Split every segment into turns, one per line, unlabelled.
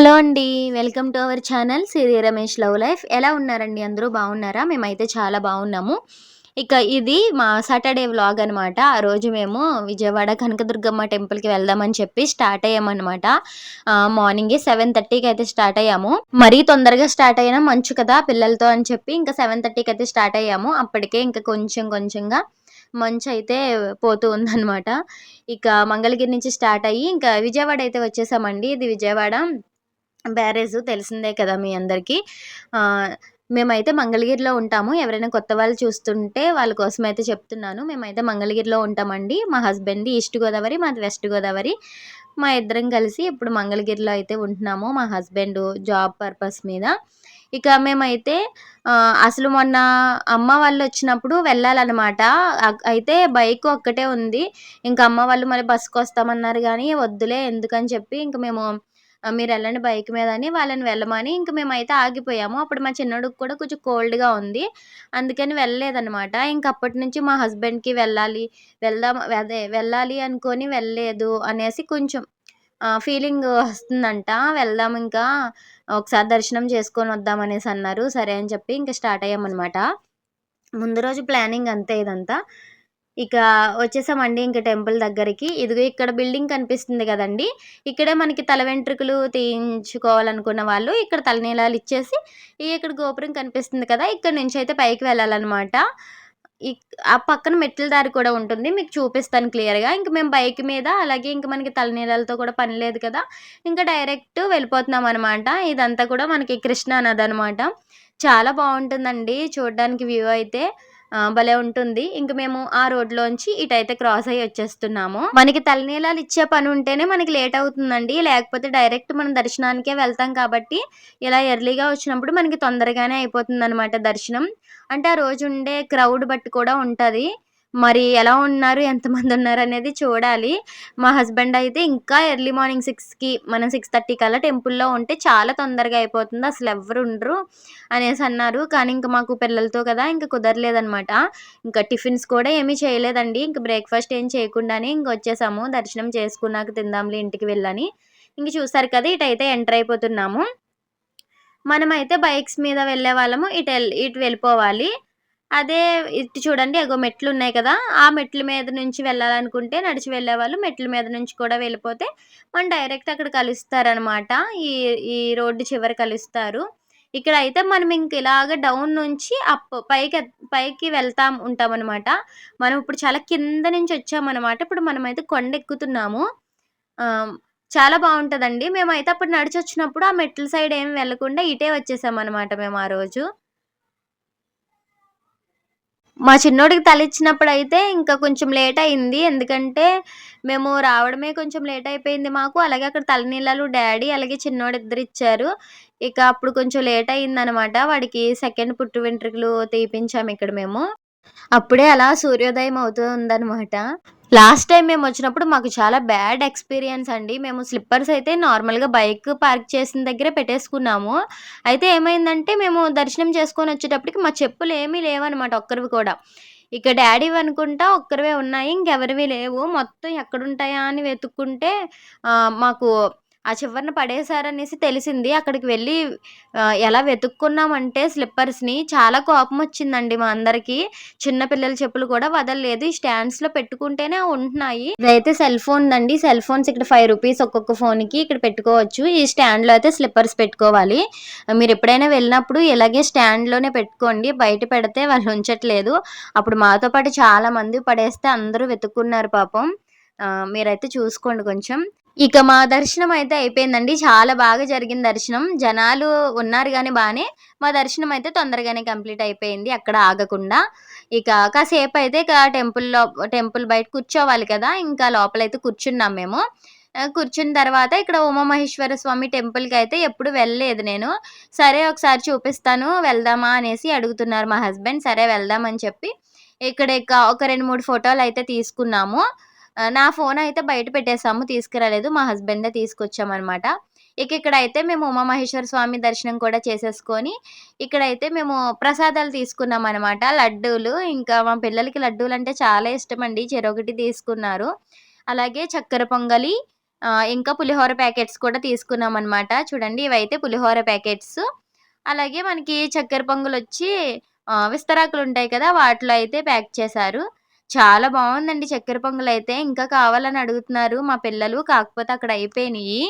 Hello అండి welcome to our channel Siri Ramesh love life. ఎలా ఉన్నారండి? అందరూ బాగున్నారా? మేమైతే చాలా బాగున్నాము. ఇక ఇది మా సాటర్డే వ్లాగ్ అనమాట ఆ రోజు మేము విజయవాడ కనకదుర్గమ్మ టెంపుల్కి వెళ్దామని చెప్పి స్టార్ట్ అయ్యామన్నమాట. మార్నింగే సెవెన్ థర్టీకి అయితే స్టార్ట్ అయ్యాము. మరీ తొందరగా స్టార్ట్ అయినా మంచు కదా పిల్లలతో అని చెప్పి ఇంకా సెవెన్ థర్టీకి అయితే స్టార్ట్ అయ్యాము. అప్పటికే ఇంకా కొంచెం కొంచెంగా మంచు అయితే పోతూ ఉందన్నమాట. ఇక మంగళగిరి నుంచి స్టార్ట్ అయ్యి ఇంకా విజయవాడ అయితే వచ్చేసామండి. ఇది విజయవాడ బ్యారేజ్ తెలిసిందే కదా మీ అందరికీ. మేమైతే మంగళగిరిలో ఉంటాము. ఎవరైనా కొత్త వాళ్ళు చూస్తుంటే వాళ్ళ కోసం అయితే చెప్తున్నాను. మేమైతే మంగళగిరిలో ఉంటామండి. మా హస్బెండ్ ఈస్ట్ గోదావరి మాది వెస్ట్ గోదావరి. మా ఇద్దరం కలిసి ఇప్పుడు మంగళగిరిలో అయితే ఉంటున్నాము. మా హస్బెండ్ జాబ్ పర్పస్ మీద. ఇక మేమైతే అసలు మొన్న అమ్మ వాళ్ళు వచ్చినప్పుడు వెళ్ళాలన్నమాట. అయితే బైక్ ఒక్కటే ఉంది. ఇంకా అమ్మ వాళ్ళు మరి బస్సుకు వస్తామన్నారు కానీ వద్దులే ఎందుకని చెప్పి ఇంక మేము మీరు వెళ్ళండి బైక్ మీద అని వాళ్ళని వెళ్ళమని ఇంక మేమైతే ఆగిపోయాము. అప్పుడు మా చిన్నోడికి కూడా కొంచెం కోల్డ్గా ఉంది. అందుకని వెళ్ళలేదన్నమాట. ఇంక అప్పటి నుంచి మా హస్బెండ్కి వెళ్ళాలి వెళ్దాం అదే వెళ్ళాలి అనుకొని వెళ్ళలేదు అనేసి కొంచెం ఫీలింగ్ వస్తుందంట. వెళ్దాం ఇంకా ఒకసారి దర్శనం చేసుకొని వద్దాం అనేసి అన్నారు. సరే అని చెప్పి ఇంకా స్టార్ట్ అయ్యామన్నమాట. ముందు రోజు ప్లానింగ్ అంతే ఇదంతా. ఇక వచ్చేసామండి ఇంకా టెంపుల్ దగ్గరికి. ఇదిగో ఇక్కడ బిల్డింగ్ కనిపిస్తుంది కదండి. ఇక్కడే మనకి తల వెంట్రుకలు తీయించుకోవాలనుకున్న వాళ్ళు ఇక్కడ తలనీలాలు ఇచ్చేసి ఇక్కడ గోపురం కనిపిస్తుంది కదా ఇక్కడ నుంచి అయితే పైకి వెళ్ళాలన్నమాట. ఆ పక్కన మెట్ల దారి కూడా ఉంటుంది. మీకు చూపిస్తాను క్లియర్గా. ఇంక మేము బైక్ మీద అలాగే ఇంక మనకి తలనీళ్ళతో కూడా పని లేదు కదా ఇంకా డైరెక్ట్ వెళ్ళిపోతున్నాం అనమాట ఇదంతా కూడా మనకి కృష్ణా నది అనమాట చాలా బాగుంటుందండి చూడడానికి వ్యూ అయితే. భలే ఉంటుంది. ఇంక మేము ఆ రోడ్లోంచి ఇటైతే క్రాస్ అయ్యి వచ్చేస్తున్నాము. మనకి తలనీలాలు ఇచ్చే పని ఉంటేనే మనకి లేట్ అవుతుందండి. లేకపోతే డైరెక్ట్ మనం దర్శనానికే వెళ్తాం కాబట్టి ఇలా ఎర్లీగా వచ్చినప్పుడు మనకి తొందరగానే అయిపోతుంది అనమాట దర్శనం. అంటే ఆ రోజు ఉండే క్రౌడ్ బట్టి కూడా ఉంటుంది. మరి ఎలా ఉన్నారు? ఎంతమంది ఉన్నారు అనేది చూడాలి. మా హస్బెండ్ అయితే ఇంకా ఎర్లీ మార్నింగ్ సిక్స్కి మనం సిక్స్ థర్టీ కల్లా టెంపుల్లో ఉంటే చాలా తొందరగా అయిపోతుంది. అసలు ఎవరు ఉండరు అనేసి అన్నారు. కానీ ఇంకా మాకు పిల్లలతో కదా ఇంకా కుదరలేదనమాట ఇంకా టిఫిన్స్ కూడా ఏమీ చేయలేదండి. ఇంకా బ్రేక్ఫాస్ట్ ఏం చేయకుండానే ఇంక వచ్చేసాము. దర్శనం చేసుకున్నాక తిందాంలే ఇంటికి వెళ్ళని. ఇంక చూసారు కదా ఇటైతే ఎంటర్ అయిపోతున్నాము. మనమైతే బైక్స్ మీద వెళ్ళే వాళ్ళము. ఇటు ఇటు వెళ్ళిపోవాలి. అదే ఇటు చూడండి అగో మెట్లు ఉన్నాయి కదా. ఆ మెట్ల మీద నుంచి వెళ్ళాలనుకుంటే నడిచి వెళ్ళేవాళ్ళు మెట్ల మీద నుంచి కూడా వెళ్ళిపోతే మనం డైరెక్ట్ అక్కడ కలుస్తారనమాట. ఈ ఈ రోడ్డు చివరి కలుస్తారు. ఇక్కడ అయితే మనం ఇంక ఇలాగ డౌన్ నుంచి అప్ పైకి పైకి వెళ్తాం ఉంటాం అనమాట మనం ఇప్పుడు చాలా కింద నుంచి వచ్చామన్నమాట ఇప్పుడు మనమైతే కొండ ఎక్కుతున్నాము. చాలా బాగుంటుందండి. మేమైతే అప్పుడు నడిచి వచ్చినప్పుడు ఆ మెట్ల సైడ్ ఏం వెళ్ళకుండా ఇటే వచ్చేసామన్నమాట మేము ఆ రోజు. మా చిన్నోడికి తలిచ్చినప్పుడు అయితే ఇంకా కొంచెం లేట్ అయింది ఎందుకంటే మేము రావడమే కొంచెం లేట్ అయిపోయింది మాకు. అలాగే అక్కడ తలనీళ్ళలు డాడీ అలాగే చిన్నోడు ఇద్దరు ఇచ్చారు ఇక అప్పుడు కొంచెం లేట్ అయిందనమాట వాడికి సెకండ్ పుట్టు వెంట్రుకలు తీపించాము ఇక్కడ మేము. అప్పుడే అలా సూర్యోదయం అవుతూ ఉందనమాట లాస్ట్ టైం మేము వచ్చినప్పుడు మాకు చాలా బ్యాడ్ ఎక్స్పీరియన్స్ అండి. మేము స్లిప్పర్స్ అయితే నార్మల్గా బైక్ పార్క్ చేసిన దగ్గరే పెట్టేసుకున్నాము. అయితే ఏమైందంటే మేము దర్శనం చేసుకొని వచ్చేటప్పటికి మా చెప్పులు ఏమీ లేవన్నమాట ఒక్కరివి కూడా. ఇక డాడీ అనుకుంటా ఒక్కరివే ఉన్నాయి. ఇంకెవరివి లేవు. మొత్తం ఎక్కడుంటాయా అని వెతుక్కుంటే మాకు ఆ చివరన పడేశారనేసి తెలిసింది. అక్కడికి వెళ్ళి ఎలా వెతుక్కున్నామంటే స్లిప్పర్స్ని చాలా కోపం వచ్చిందండి మా అందరికి. చిన్న పిల్లల చెప్పులు కూడా వదలలేదు. ఈ స్టాండ్స్లో పెట్టుకుంటేనే ఉంటున్నాయి. ఇదైతే సెల్ ఫోన్ అండి సెల్ ఫోన్స్ ఇక్కడ ఫైవ్ రూపీస్ ఒక్కొక్క ఫోన్కి ఇక్కడ పెట్టుకోవచ్చు. ఈ స్టాండ్లో అయితే స్లిప్పర్స్ పెట్టుకోవాలి. మీరు ఎప్పుడైనా వెళ్ళినప్పుడు ఇలాగే స్టాండ్లోనే పెట్టుకోండి. బయట పెడితే వాళ్ళు ఉంచట్లేదు. అప్పుడు మాతో పాటు చాలా మంది పడేస్తే అందరూ వెతుక్కున్నారు పాపం. మీరైతే చూసుకోండి కొంచెం. ఇక మా దర్శనం అయితే అయిపోయిందండి. చాలా బాగా జరిగింది దర్శనం. జనాలు ఉన్నారు కానీ బాగానే మా దర్శనం అయితే తొందరగానే కంప్లీట్ అయిపోయింది అక్కడ ఆగకుండా. ఇక కాసేపు అయితే ఇక టెంపుల్లో టెంపుల్ బయట కూర్చోవాలి కదా. ఇంకా లోపలైతే కూర్చున్నాం మేము. కూర్చున్న తర్వాత ఇక్కడ ఉమామహేశ్వర స్వామి టెంపుల్కి అయితే ఎప్పుడు వెళ్ళలేదు నేను. సరే ఒకసారి చూపిస్తాను. వెళ్దామా అనేసి అడుగుతున్నారు మా హస్బెండ్. సరే వెళ్దామని చెప్పి ఇక్కడ ఒక రెండు మూడు ఫోటోలు అయితే తీసుకున్నాము. నా ఫోన్ అయితే బయట పెట్టేసాము తీసుకురాలేదు. మా హస్బెండే తీసుకొచ్చామన్నమాట. ఇక ఇక్కడైతే మేము ఉమామహేశ్వర స్వామి దర్శనం కూడా చేసేసుకొని ఇక్కడైతే మేము ప్రసాదాలు తీసుకున్నాం అనమాట లడ్డూలు ఇంకా మా పిల్లలకి లడ్డూలు అంటే చాలా ఇష్టం అండి చెరొకటి తీసుకున్నారు. అలాగే చక్కెర పొంగలి ఇంకా పులిహోర ప్యాకెట్స్ కూడా తీసుకున్నాం అనమాట చూడండి ఇవైతే పులిహోర ప్యాకెట్స్. అలాగే మనకి చక్కెర పొంగల్ వచ్చి విస్తరాకులు ఉంటాయి కదా వాటిలో అయితే ప్యాక్ చేశారు. చాలా బాగుందండి చక్కెర పొంగల్ అయితే ఇంకా కావాలని అడుగుతున్నారు మా పిల్లలు కాకపోతే అక్కడ అయిపోయినాయి.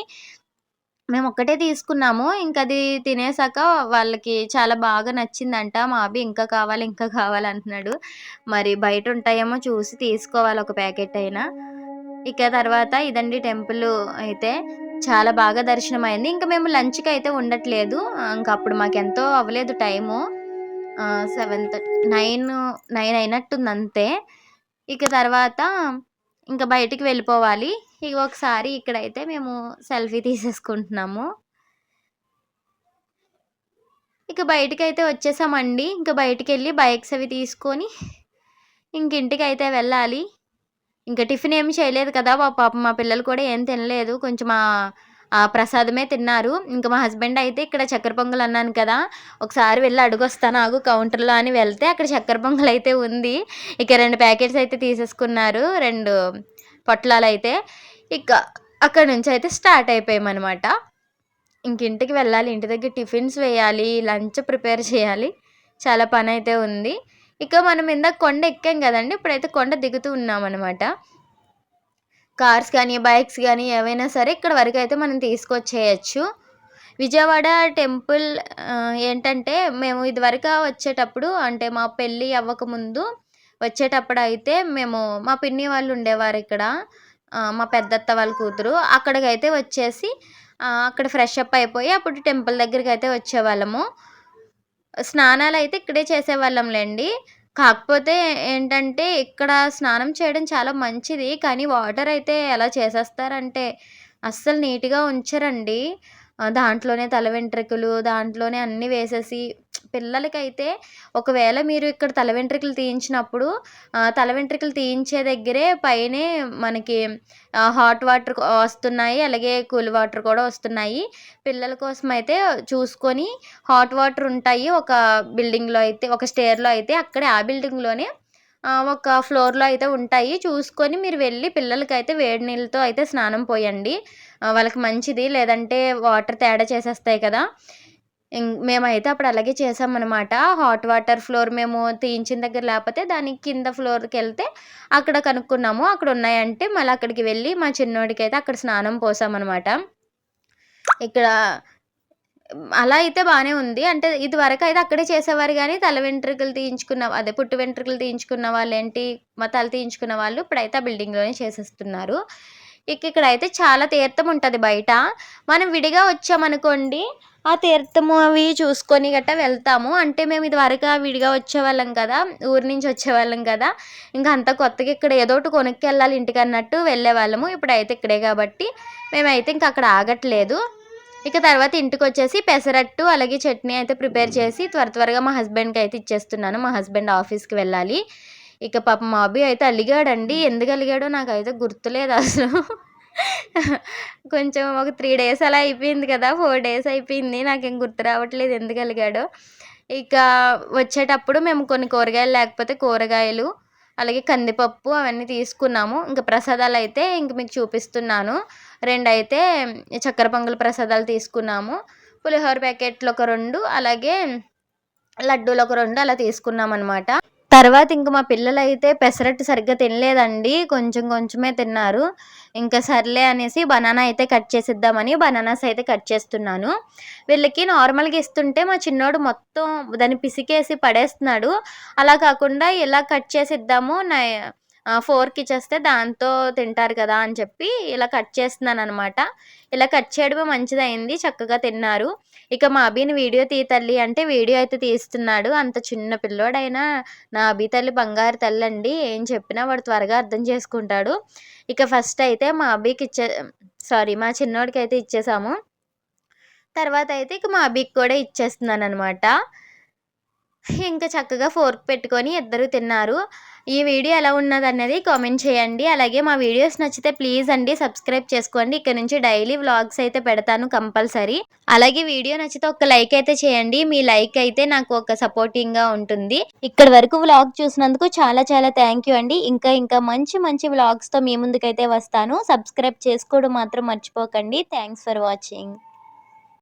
మేము ఒక్కటే తీసుకున్నాము. ఇంకా అది తినేసాక వాళ్ళకి చాలా బాగా నచ్చిందంట. మా అబ్బి ఇంకా కావాలి ఇంకా కావాలి అంటున్నాడు. మరి బయట ఉంటాయేమో చూసి తీసుకోవాలి ఒక ప్యాకెట్ అయినా. ఇక తర్వాత ఇదండి టెంపుల్ అయితే. చాలా బాగా దర్శనం అయింది ఇంకా మేము లంచ్కి అయితే ఉండట్లేదు. ఇంకా అప్పుడు మాకు ఎంతో అవ్వలేదు టైము. సెవెన్ నైన్ నైన్ అయినట్టుంది అంతే. ఇక తర్వాత ఇంకా బయటికి వెళ్ళిపోవాలి. ఇక ఒకసారి ఇక్కడైతే మేము సెల్ఫీ తీసేసుకుంటున్నాము. ఇక బయటికి అయితే వచ్చేసామండి. ఇంకా బయటికి వెళ్ళి బైక్స్ అవి తీసుకొని ఇంక ఇంటికి అయితే వెళ్ళాలి. ఇంకా టిఫిన్ ఏమి చేయలేదు కదా పాప మా పిల్లలు కూడా ఏం తినలేదు. కొంచెం ప్రసాదమే తిన్నారు. ఇంకా మా హస్బెండ్ అయితే ఇక్కడ చక్కెర పొంగల్ అన్నాను కదా ఒకసారి వెళ్ళి అడుగొస్తాను ఆగు కౌంటర్లో అని వెళ్తే అక్కడ చక్కెర పొంగల్ అయితే ఉంది. ఇక రెండు ప్యాకెట్స్ అయితే తీసేసుకున్నారు రెండు పొట్లాలు అయితే. ఇక అక్కడ నుంచి అయితే స్టార్ట్ అయిపోయామన్నమాట. ఇంకింటికి వెళ్ళాలి ఇంటి దగ్గర టిఫిన్స్ వేయాలి లంచ్ ప్రిపేర్ చేయాలి. చాలా పని అయితే ఉంది. ఇక మనం ఇందాక కొండ ఎక్కాం కదండి ఇప్పుడైతే కొండ దిగుతూ ఉన్నామన్నమాట. కార్స్ కానీ బైక్స్ కానీ ఏవైనా సరే ఇక్కడ వరకు అయితే మనం తీసుకొచ్చేయచ్చు. విజయవాడ టెంపుల్ ఏంటంటే మేము ఇదివరకు వచ్చేటప్పుడు అంటే మా పెళ్ళి అవ్వకముందు వచ్చేటప్పుడు అయితే మేము మా పిన్ని వాళ్ళు ఉండేవారు ఇక్కడ. మా పెద్దత్త వాళ్ళ కూతురు. అక్కడికైతే వచ్చేసి అక్కడ ఫ్రెష్ అప్ అయిపోయి అప్పుడు టెంపుల్ దగ్గరికి అయితే వచ్చేవాళ్ళము. స్నానాలు అయితే ఇక్కడే చేసేవాళ్ళంలేండి. కాకపోతే ఏంటంటే ఇక్కడ స్నానం చేయడం చాలా మంచిది కానీ వాటర్ అయితే ఎలా చేసేస్తారంటే అస్సలు నీట్గా ఉంచరండి. దాంట్లోనే తల వెంట్రుకలు దాంట్లోనే అన్నీ వేసేసి పిల్లలకైతే ఒకవేళ మీరు ఇక్కడ తల వెంట్రుకలు తీయించినప్పుడు తల వెంట్రుకలు తీయించే దగ్గరే పైనే మనకి హాట్ వాటర్ వస్తున్నాయి. అలాగే కూల్ వాటర్ కూడా వస్తున్నాయి. పిల్లల కోసం అయితే చూసుకొని హాట్ వాటర్ ఉంటాయి. ఒక బిల్డింగ్లో అయితే ఒక స్టేర్లో అయితే అక్కడే ఆ బిల్డింగ్లోనే ఒక ఫ్లోర్లో అయితే ఉంటాయి. చూసుకొని మీరు వెళ్ళి పిల్లలకైతే వేడి నీళ్ళతో అయితే స్నానం పోయండి. వాళ్ళకి మంచిది. లేదంటే వాటర్ తేడా చేసేస్తాయి కదా. మేమైతే అప్పుడు అలాగే చేసామన్నమాట. హాట్ వాటర్ ఫ్లోర్ మేము తీయించిన దగ్గర లేకపోతే దాని కింద ఫ్లోర్కి వెళ్తే అక్కడ కనుక్కున్నాము. అక్కడ ఉన్నాయంటే మళ్ళీ అక్కడికి వెళ్ళి మా చిన్నోడికి అయితే అక్కడ స్నానం పోసామన్నమాట. ఇక్కడ అలా అయితే బాగానే ఉంది. అంటే ఇది వరకు అయితే అక్కడే చేసేవారు కానీ తల వెంట్రుకలు తీయించుకున్న అదే పుట్టు వెంట్రుకలు తీయించుకున్న వాళ్ళు ఏంటి మా తల తీయించుకున్న వాళ్ళు ఇప్పుడైతే ఆ బిల్డింగ్లోనే చేసేస్తున్నారు. ఇక ఇక్కడ అయితే చాలా తీర్థం ఉంటుంది బయట. మనం విడిగా వచ్చామనుకోండి ఆ తీర్థము అవి చూసుకొని గట్టా వెళ్తాము. అంటే మేము ఇది వరకు విడిగా వచ్చేవాళ్ళం కదా ఊరి నుంచి వచ్చేవాళ్ళం కదా. ఇంకా అంత కొత్తగా ఇక్కడ ఏదో ఒకటి కొనుక్కి వెళ్ళాలి ఇంటికి అన్నట్టు వెళ్ళేవాళ్ళము. ఇప్పుడైతే ఇక్కడే కాబట్టి మేమైతే ఇంక అక్కడ ఆగట్లేదు. ఇక తర్వాత ఇంటికి వచ్చేసి పెసరట్టు అలాగే చట్నీ అయితే ప్రిపేర్ చేసి త్వర త్వరగా మా హస్బెండ్కి అయితే ఇచ్చేస్తున్నాను. మా హస్బెండ్ ఆఫీస్కి వెళ్ళాలి. ఇక పాప మా అబ్బాయి అయితే అలిగాడండి. ఎందుకు అలిగాడో నాకు అయితే గుర్తులేదు అసలు. కొంచెం ఒక త్రీ డేస్ అలా అయిపోయింది కదా ఫోర్ డేస్ అయిపోయింది. నాకేం గుర్తు రావట్లేదు ఎందుకు అలిగాడో. ఇక వచ్చేటప్పుడు మేము కొన్ని కూరగాయలు లేకపోతే కూరగాయలు అలాగే కందిపప్పు అవన్నీ తీసుకున్నాము. ఇంకా ప్రసాదాలు అయితే ఇంక మీకు చూపిస్తున్నాను. రెండు అయితే చక్కెర పొంగల్ ప్రసాదాలు తీసుకున్నాము. పులిహోర ప్యాకెట్లు ఒక రెండు అలాగే లడ్డూలు ఒక రెండు అలా తీసుకున్నాం అనమాట తర్వాత ఇంక మా పిల్లలైతే పెసరట్టు సరిగ్గా తినలేదండి. కొంచెం కొంచెమే తిన్నారు. ఇంకా సర్లే అనేసి బనానా అయితే కట్ చేసిద్దామని బనానాస్ అయితే కట్ చేస్తున్నాను. వీళ్ళకి నార్మల్గా ఇస్తుంటే మా చిన్నోడు మొత్తం దాన్ని పిసికేసి పడేస్తున్నాడు. అలా కాకుండా ఇలా కట్ చేసిద్దాము నా ఫోర్క్ ఇచ్చేస్తే దాంతో తింటారు కదా అని చెప్పి ఇలా కట్ చేస్తున్నాను అనమాట ఇలా కట్ చేయడమే మంచిదైంది చక్కగా తిన్నారు. ఇక మా అభిని వీడియో తీ తల్లి అంటే వీడియో అయితే తీస్తున్నాడు. అంత చిన్న పిల్లోడైనా నా అభి తల్లి బంగారు తల్లి అండి ఏం చెప్పినా వాడు త్వరగా అర్థం చేసుకుంటాడు. ఇక ఫస్ట్ అయితే మా అభికి ఇచ్చే సారీ మా చిన్నోడికి అయితే ఇచ్చేసాము. తర్వాత అయితే ఇక మా అభికి కూడా ఇచ్చేస్తున్నాను అనమాట ఇంకా చక్కగా ఫోర్క్ పెట్టుకొని ఇద్దరు తిన్నారు. ఈ వీడియో ఎలా ఉన్నది అన్నది కామెంట్ చేయండి. అలాగే మా వీడియోస్ నచ్చితే ప్లీజ్ అండి సబ్స్క్రైబ్ చేసుకోండి. ఇక్కడ నుంచి డైలీ వ్లాగ్స్ అయితే పెడతాను కంపల్సరీ. అలాగే వీడియో నచ్చితే ఒక లైక్ అయితే చేయండి. మీ లైక్ అయితే నాకు ఒక సపోర్టింగ్గా ఉంటుంది. ఇక్కడ వరకు వ్లాగ్ చూసినందుకు చాలా చాలా థ్యాంక్ యూ అండి. ఇంకా ఇంకా మంచి మంచి వ్లాగ్స్తో మీ ముందుకైతే వస్తాను. సబ్స్క్రైబ్ చేసుకోవడం మాత్రం మర్చిపోకండి. Thanks for watching